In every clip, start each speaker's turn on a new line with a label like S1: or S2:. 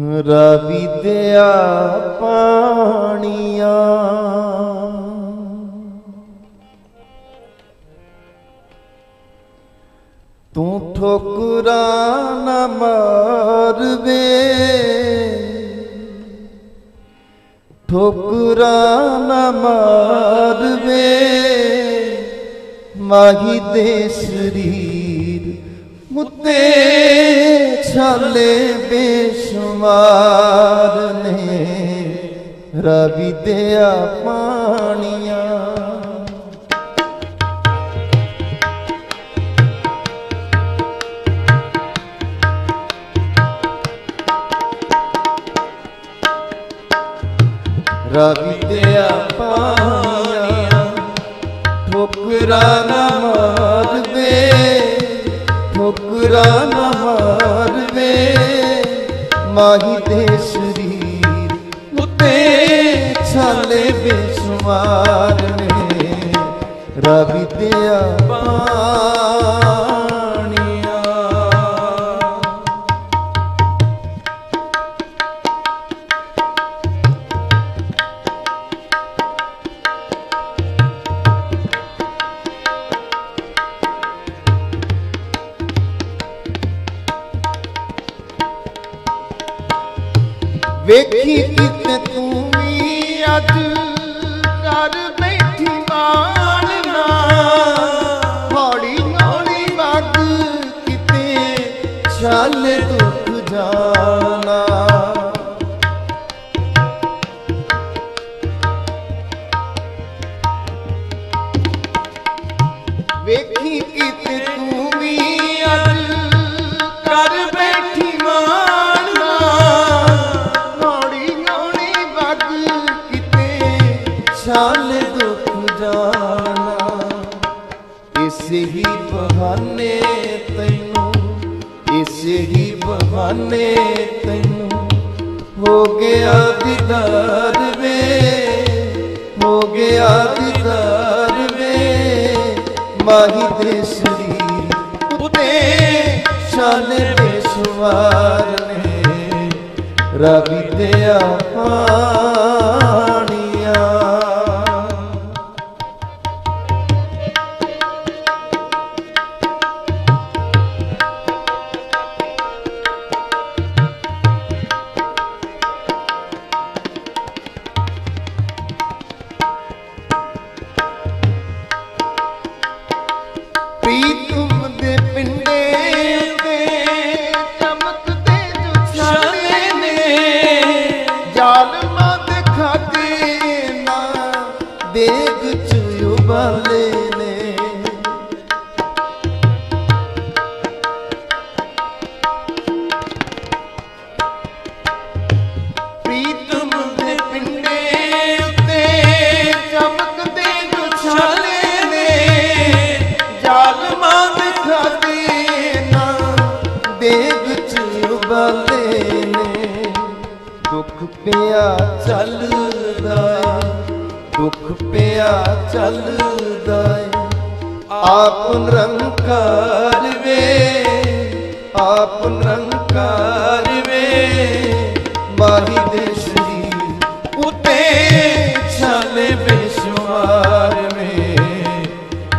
S1: ਰਵੀ ਦਿਆ ਪਾਣੀਆਂ। ਤੂੰ ਠੋਕਰਾਂ ਨਾ ਮਾਰਵੇ। ਠੋਕਰਾਂ ਨਾ ਮਾਰਵੇ। ਮਾਹੀ ਦੇ ਮੁੱਤੇ ਛਾਲੇ ਬੇਸ਼ੁਮਾਰ ਨੇ ਰਵੀ ਦਿਆ ਪਾਣੀਆਂ ਰਵੀ ਦਿਆ ਪਾਣੀਆਂ ਠੋਕਰਾ ਠੋਕਰਾ ਨਾ ਮਾਰਵੇ ਮਾਹੀ ਦੇ ਸਰੀਰ ਉਤੇ ਛਾਲੇ ਬੇਸ਼ੁਮਾਰ ਨੇ। ਰਵੀ ਦਿਆ ਪਾਣੀਆਂ ਵੇਖੀ ਕਿਤੇ ਇਸੇ ਹੀ ਬਹਾਨੇ ਤੈਨੂੰ, ਇਸੇ ਹੀ ਬਹਾਨੇ ਤੈਨੂੰ। ਹੋ ਗਿਆ ਦੀਦਾਰ ਵੇ, ਹੋ ਗਿਆ ਦੀਦਾਰ ਵੇ, ਮਾਹੀ ਦੇ ਸਰੀਰ ਉਤੇ ਛਾਲੇ ਬੇਸ਼ੁਮਾਰ ਨੇ। ਰਵੀ ਦਿਆ ਪਾਣੀਆਂ ਚ ਨੇ। ਪ੍ਰੀਤਮ ਦੇ ਪਿੰਡੇ ਉੱਤੇ ਚਮਕਦੇ ਜੋ ਛਾਲੇ ਨੇ। ਜ਼ਾਲਮਾਂ ਦੇ ਖਾਤੇ ਨਾ, ਦੇਗ ਚ ਉਬਾਲੇ ਨੇ। ਦੁੱਖ ਪਿਆ ਚੱਲਦਾ ਦੁੱਖ ਪਿਆ ਚੱਲਦਾ ਏ। ਆਪ ਨਿਰੰਕਾਰ ਵੇ, ਆਪ ਨਿਰੰਕਾਰ ਵੇ। ਮਾਹੀ ਦੇ ਸਰੀਰ ਉਤੇ ਛਾਲੇ ਬੇਸ਼ੁਮਾਰ ਵੇ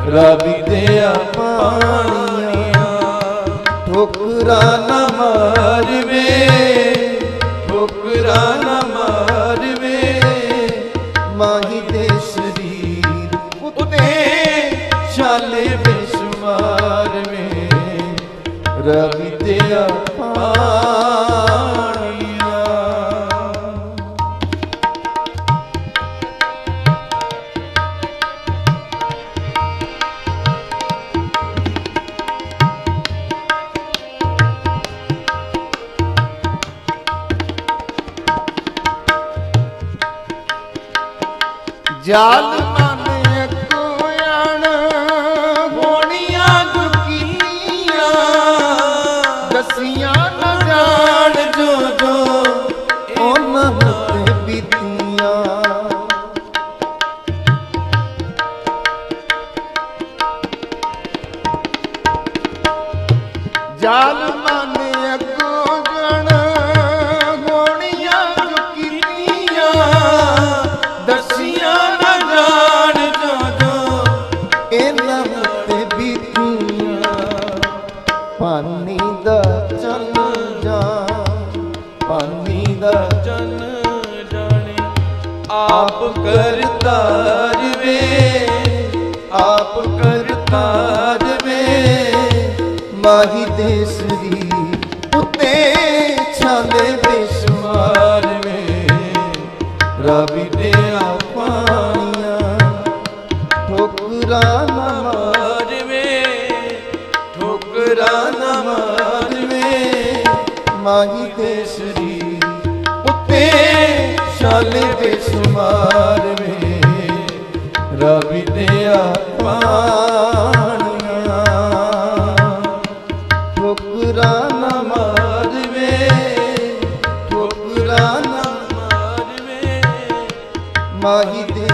S1: ਰਵੀ ਦੇ ਪਾਣੀਆਂ ਠੋਕਰਾ ਨਾ ਮਾਰਵੇ ਮਾਹੀ ਦੇ ਸਰੀਰ ਉਤੇ ਛਾਲੇ ਬੇਸ਼ੁਮਾਰ ਵੇ ਰਵੀ ਦੇ ਪਾਣੀਆਂ ਜਾਲ ਮਨ ਕੋਇਣ ਹੋਣੀਆਂ ਦੁਕੀਆਂ ਦਸੀਆਂ ਨਾ ਜਾਣ ਜੋ ਜੋ ਉਹਨਾਂ ਤੇ ਬੀਤੀਆਂ। ਜਾਲ ਮਨ ਦਾ
S2: ਜਨ ਜਾਣੇ, ਆਪ ਕਰਤਾਰ ਵੇ
S1: ਆਪ ਕਰਤਾਰ ਵੇ ਮਾਹੀ ਦੇਸਰੀ ਉਤੇ ਛਾਲੇ ਬੇਸ਼ੁਮਾਰ ਵੇ। ਰਵੀ ਦੇ ਆਪਾਣੀਆਂ ਠੋਕਰਾਂ ਨਾ
S2: ਮਾਰ ਵੇ। ਠੋਕਰਾਂ ਨਾ ਮਾਰ
S1: ਮਾਰਵੇ ਮਾਹੀ ਦੇਸਰੀ ਉਤੇ ਛਾਲੇ ਬੇਸ਼ੁਮਾਰ ਵੇ ਰਵੀ ਦੇ ਆਪਾਣੀਆਂ ਠੋਕਰਾਂ ਨਾ ਮਾਰਵੇ ਠੋਕਰਾਂ ਨਾ
S2: ਮਾਰ ਵੇ
S1: ਮਾਹੀ ਦੇਸਰੀ
S2: ਉੱਤੇ
S1: ਛਾਲੇ ਬੇਸ਼ੁਮਾਰ